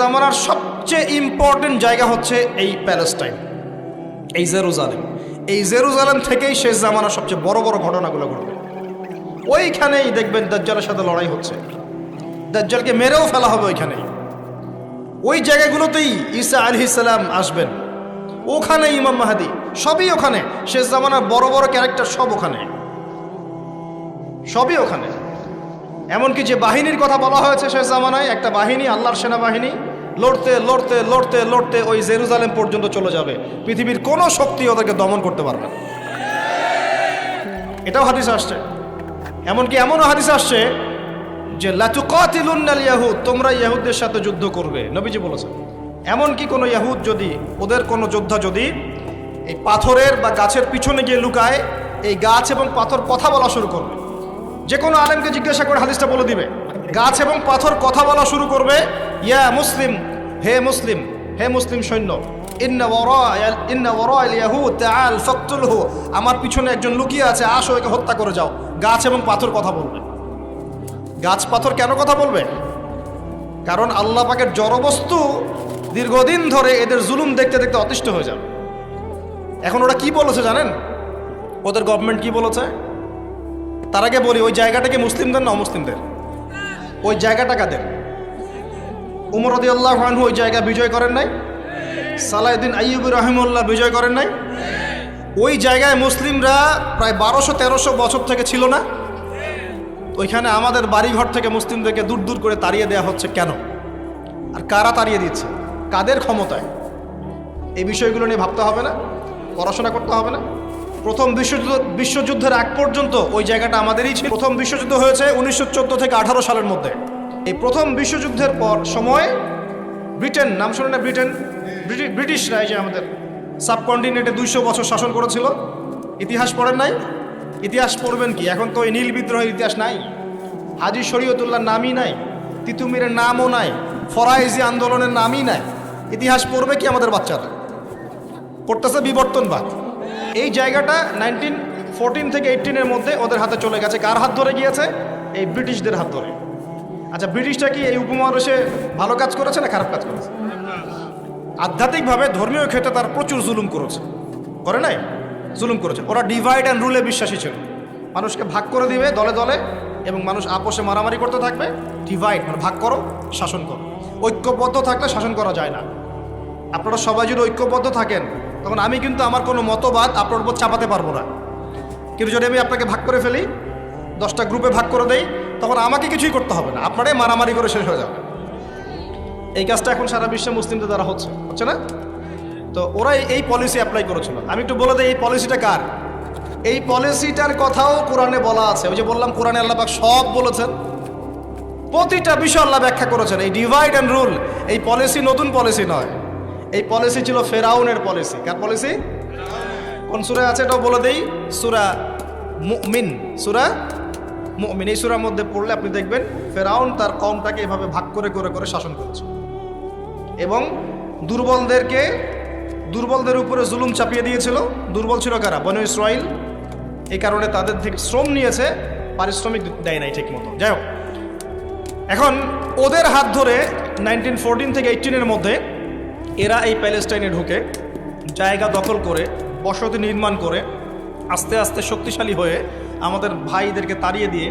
জামানার সবচেয়ে ইম্পর্টেন্ট জায়গা হচ্ছে এই প্যালেস্টাইন, এই জেরুজালেম। এই জেরুজালেম থেকেই শেষ জামানার সবচেয়ে বড় বড় ঘটনাগুলো ঘটবে। ওইখানেই দেখবেন দাজ্জালের সাথে লড়াই হচ্ছে। দাজ্জালকে মেরেও ফেলা হবে ওইখানেই। ওই জায়গাগুলোতেই ঈসা আলি ইসালাম আসবেন। ওখানে ইমাম মাহাদি, সবই ওখানে। শেষ জামানার বড় বড় ক্যারেক্টার সব ওখানে। সবই ওখানে। এমনকি যে বাহিনীর কথা বলা হয়েছে শেষ জামানায়, একটা বাহিনী, আল্লাহর সেনাবাহিনী লড়তে লড়তে লড়তে লড়তে ওই জেরুজালেম পর্যন্ত চলে যাবে। পৃথিবীর কোনো শক্তি ওদেরকে দমন করতে পারবে না। এটাও হাদিস আসছে। এমনকি এমনও হাদিস আসছে যে, লাতুকাতিলুন্নাল ইয়াহুদ, তোমরা ইয়াহুদদের সাথে যুদ্ধ করবে। নবীজি বলেছেন, এমনকি কোনো ইয়াহুদ যদি, ওদের কোনো যোদ্ধা যদি এই পাথরের বা গাছের পিছনে গিয়ে লুকায়, এই গাছ এবং পাথর কথা বলা শুরু করবে। যে কোনো আলেমকে জিজ্ঞাসা করে হাদিসটা বলে দিবে। গাছ এবং পাথর কথা বলা শুরু করবে, ইয়া মুসলিম হে মুসলিম হে মুসলিম সৈন্য আমার পিছনে একজন লুকিয়ে আছে, আসো একে হত্যা করে যাও। গাছ এবং পাথর কথা বলবে। গাছ পাথর কেন কথা বলবে? কারণ আল্লাহ পাকের জড়বস্তু দীর্ঘদিন ধরে এদের জুলুম দেখতে দেখতে অতিষ্ঠ হয়ে যাবে। এখন ওরা কি বলেছে জানেন? ওদের গভর্নমেন্ট কি বলেছে? তার আগে বলি, ওই জায়গাটা কি মুসলিমদের না অমুসলিমদের? ওই জায়গাটা কাদের? উমর রদি আল্লাহ ওই জায়গা বিজয় করেন নাই? সালাউদ্দিন আইয়ুবুর রহিমুল্লাহ বিজয় করেন নাই? ওই জায়গায় মুসলিমরা প্রায় বারোশো, তেরোশো বছর থেকে ছিল না। ওইখানে আমাদের বাড়িঘর থেকে মুসলিমদেরকে দূর দূর করে তাড়িয়ে দেওয়া হচ্ছে কেন? আর কারা তাড়িয়ে দিচ্ছে? কাদের ক্ষমতায়? এই বিষয়গুলো নিয়ে ভাবতে হবে না, পড়াশোনা করতে হবে না। প্রথম বিশ্বযুদ্ধ, বিশ্বযুদ্ধের আগ পর্যন্ত ওই জায়গাটা আমাদেরই ছিল। প্রথম বিশ্বযুদ্ধ হয়েছে উনিশশো চোদ্দ থেকে আঠারো সালের মধ্যে। এই প্রথম বিশ্বযুদ্ধের পর সময় ব্রিটেন, নাম শুনে না ব্রিটেন, ব্রিটি- ব্রিটিশরা এই যে আমাদের সাবকন্টিনেন্টে দুইশো বছর শাসন করেছিল। ইতিহাস পড়েন নাই? ইতিহাস পড়বেন কি? এখন তো এই নীল বিদ্রোহের ইতিহাস নাই। হাজি শরীয়তুল্লাহর নামই নাই। তিতুমিরের নামও নাই। ফরাইজি আন্দোলনের নামই নাই। ইতিহাস পড়বে কি আমাদের বাচ্চারা? পড়তেছে বিবর্তনবাদ। এই জায়গাটা নাইনটিন ফোরটিন থেকে এইটিনের মধ্যে ওদের হাতে চলে গেছে। কার হাত ধরে গিয়েছে? এই ব্রিটিশদের হাত ধরে। আচ্ছা ব্রিটিশটা কি এই উপমহাদেশে ভালো কাজ করেছে না খারাপ কাজ করেছে? আধ্যাত্মিকভাবে ধর্মীয় ক্ষেত্রে তার প্রচুর জুলুম করেছে। করে নাই? জুলুম করেছে। ওরা ডিভাইড অ্যান্ড রুলে বিশ্বাসী ছিল। মানুষকে ভাগ করে দিবে দলে দলে এবং মানুষ আপোষে মারামারি করতে থাকবে। ডিভাইড মানে ভাগ করো, শাসন করো। ঐক্যবদ্ধ থাকলে শাসন করা যায় না। আপনারা সবাই যদি ঐক্যবদ্ধ থাকেন, তখন আমি কিন্তু আমার কোনো মতবাদ আপনার উপর চাপাতে পারব না। কিন্তু যদি আমি আপনাকে ভাগ করে ফেলি, দশটা গ্রুপে ভাগ করে দেই তখন আমাকে কিছুই করতে হবে না। আপনারাই মারামারি করে শেষ হয়ে যাবে। এই কাজটা এখন সারা বিশ্বে মুসলিমদের দ্বারা হচ্ছে হচ্ছে না? তো ওরা এই- পলিসি অ্যাপ্লাই করেছিল। আমি একটু বলে দিই, এই পলিসিটা কার? এই পলিসিটার কথাও কোরআনে বলা আছে। ওই যে বললাম, কোরআনে আল্লাহবাক সব বলেছেন। প্রতিটা বিষয় আল্লাহ ব্যাখ্যা করেছেন। এই ডিভাইড অ্যান্ড রুল এই পলিসি নতুন পলিসি নয়। এই পলিসি ছিল ফেরাউনের পলিসি কার পলিসি কোন সুরা আছে এটাও বলে দেই? সুরা মুমিন, সুরা মুমিন সুরার মধ্যে পড়লে আপনি দেখবেন ফেরাউন তার কমটাকে এভাবে ভাগ করে করে করে শাসন করেছে। এবং দুর্বলদেরকে, দুর্বলদের উপরে জুলুম চাপিয়ে দিয়েছিল। দুর্বল ছিল কারা? বনু ইসরাইল এই কারণে তাদের থেকে শ্রম নিয়েছে, পারিশ্রমিক দেয় নাই ঠিক মতো। যাই হোক, এখন ওদের হাত ধরে নাইনটিন ফোরটিন থেকে এইটিনের মধ্যে এরা এই প্যালেস্টাইনে ঢুকে জায়গা দখল করে, বসতি নির্মাণ করে আস্তে আস্তে শক্তিশালী হয়ে আমাদের ভাইদেরকে তাড়িয়ে দিয়ে